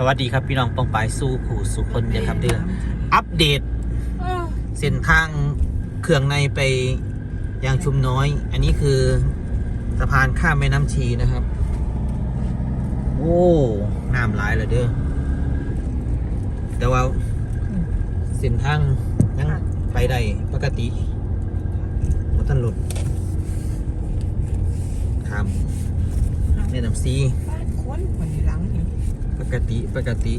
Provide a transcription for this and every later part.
สวัสดีครับพี่น้องปองปายสู้ขู่สุคนเดียครับเดืออัปเดตเส้นทางเครื่องในไปยางชุมน้อย อันนี้คือสะพานข้ามแม่น้ำชีนะครับ โอ้น้ำหลายเลยเด้อแต่ว่าเส้นทางยังไปได้ปกติรถท่านหลุดข้ามแม่น้ำชีบ้านคนมันอยู่หลังนี่ ปกติปกติ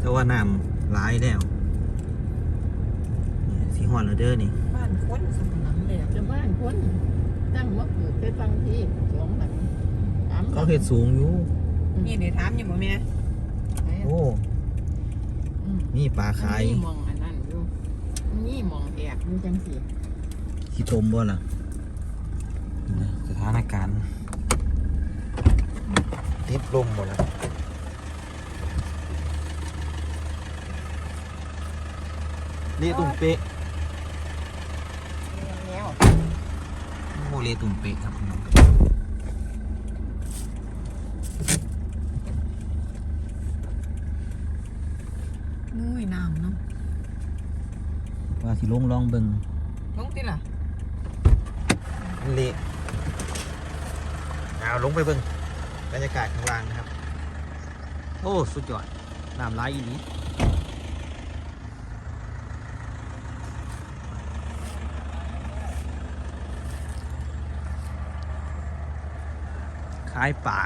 แต่ว่าน้ำร้ายแล้วเนี่ยสีหอนแล้วเด้อนี่บ้านคนสมหลังเลยอะจะบ้านคนตั้งว่าเกิดไปฟังที่สองหลังสามหลังเขาเห็ดสูงอยู่ นี่เดี๋ยวถามอยู่บ่แม่โอ้อืมมีปลาขายมันมีมองอันนั้นอยู่มันนี่มองแอบอยู่จังสิขี้ตมบ่ล่ะนี่นะสถานการณ์ติดลมบ่ล่ะ เละตุ่มเป๊ะแล้วโอ้เละตุ่มเป๊ะครับพี่น้องนุ้ยน้ำเนาะว่าสิลงลองเบิ่งลงติล่ะเละเอาลงไปเบิ่งบรรยากาศข้างล่างนะครับ โอ้ สุดยอด น้ำไหลอีนี้ ขายป่า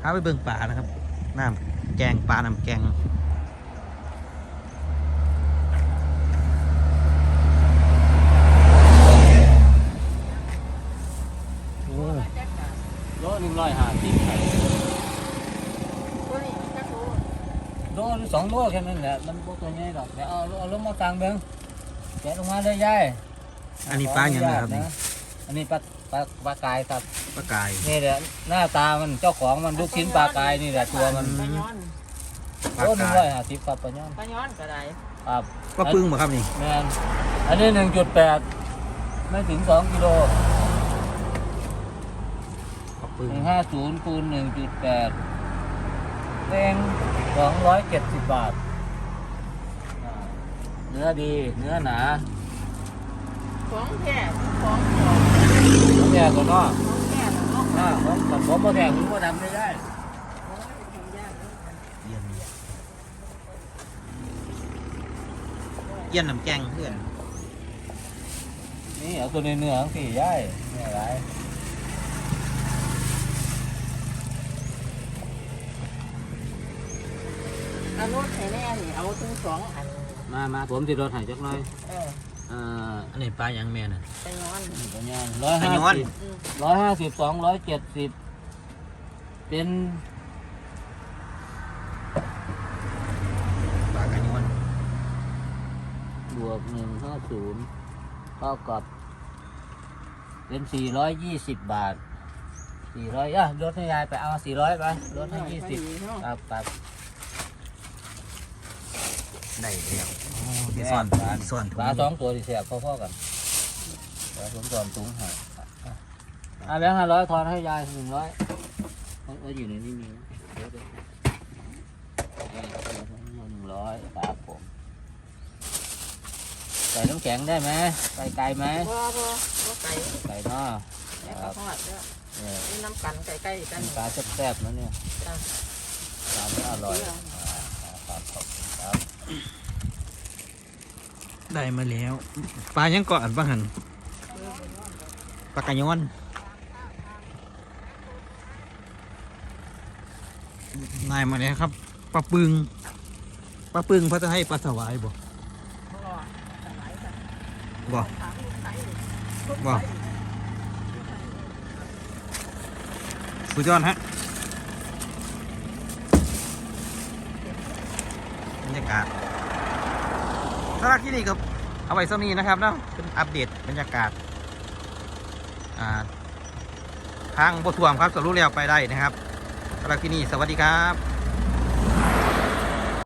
พาไปเบิ่งป่านะครับน้ำแกงปลาน้ำแกงโอ้โลหนึ่งร้อยห้าสิบตัวนี้จักโลโลหรือสองโลแค่นั้นแหละ มันพวกตัวนี้ดอกเดี๋ยวเอาเอาลงมากลางเบิ้งแกะลงมาเลยยายอันนี้ปลาอย่างไรครับนี่อันนี้ปลาปลาปลากายครับ ปลากายนี่แหละหน้าตามันเจ้าของมันลูกชิ้นปลากายนี่แหละตัวมันปลาย้อนปลาโลหนึ่งการ้อยยห้าสิบครับปลาย้อนปลาย้อนก็ได้ครับปลาปึ้งบ่ครับนี่แมนอันนี้หนึ่งจุดแปดไม่ถึงสองกิโลปลาปึ้งหนึ่งห้าศูนย์คูณหนึ่งจุดแปดแรงสองร้อยเจ็ดสิบบาทอ่าเนื้อดี เนื้อหนา ของแท้ของปลอมแก่ก็นอกข องแท้แล้วเนาะอ่าผมผมผมมาแข่งผมก็ทำไม่ได้โอ้ยทำยากเนอะเยี่ยมเยี่ยมน้ำแกงเพื่อนนี่เอาตัวเนื้อๆของสี่ย่ายนี่อะไรเอารถให้แน่นี่เอาถึงสองอันมามาผมติดรถหายจักหน่อย เออ อ่าอันนี้ปลาหยังแม่น่ะปลาย้อนปัญญาร้อยปัญห้าญาสิบอืมร้อยห้าสิบสองร้อยเจ็ดสิบเป็นปลากระยอนบวกหนึ่งห้าศูนย์เท่ากับ เป็นสี่ร้อยยี่สิบบาทสี่ร้อยอะลดให้ยายไปเอาสี่ร้อยไปลดให้ยี่สิบพอดีเนาะครับครับ ได้แล้วโอ้ที่ซ่อนที่ซ่อนถุปลาสองตัวที่เสียบพ่อๆกันปลาผมสอนถุงใหายอะแบงค์ห้าร้อยทอนให้ยายหนึ่งร้อยเอออยู่ในนี้มีนะเดี๋ยวเดี๋ยวหนึ่งร้อยครับผมใส่น้ำแข็งได้ไหมไปไกลไหมบ่บ่บ่ไก่ไก่เนาะแล้วก็ทอดเด้อเนี่ยนี่น้ำกันใกล้ๆกันปลาแซ่บๆนะเนี่ยจ้ะปลาไม่อร่อยอ่าครับขอบคุณครับ ได้มาแล้วปลายังเกาะอันบ้างหันปลากระยอนนายมาแล้วครับปลาปึงปลาปึงเขาจะให้ปลาสวายบ่บ่บ่สุดยอดฮะบรรยากาศสำหรับที่นี่ก็ เอาไว้สำนีนะครับเนาะเป็นอัปเดตบรรยากาศอ่าทางบททวมครับสรุปแล้วไปได้นะครับสำหรับที่นี่สวัสดีครับ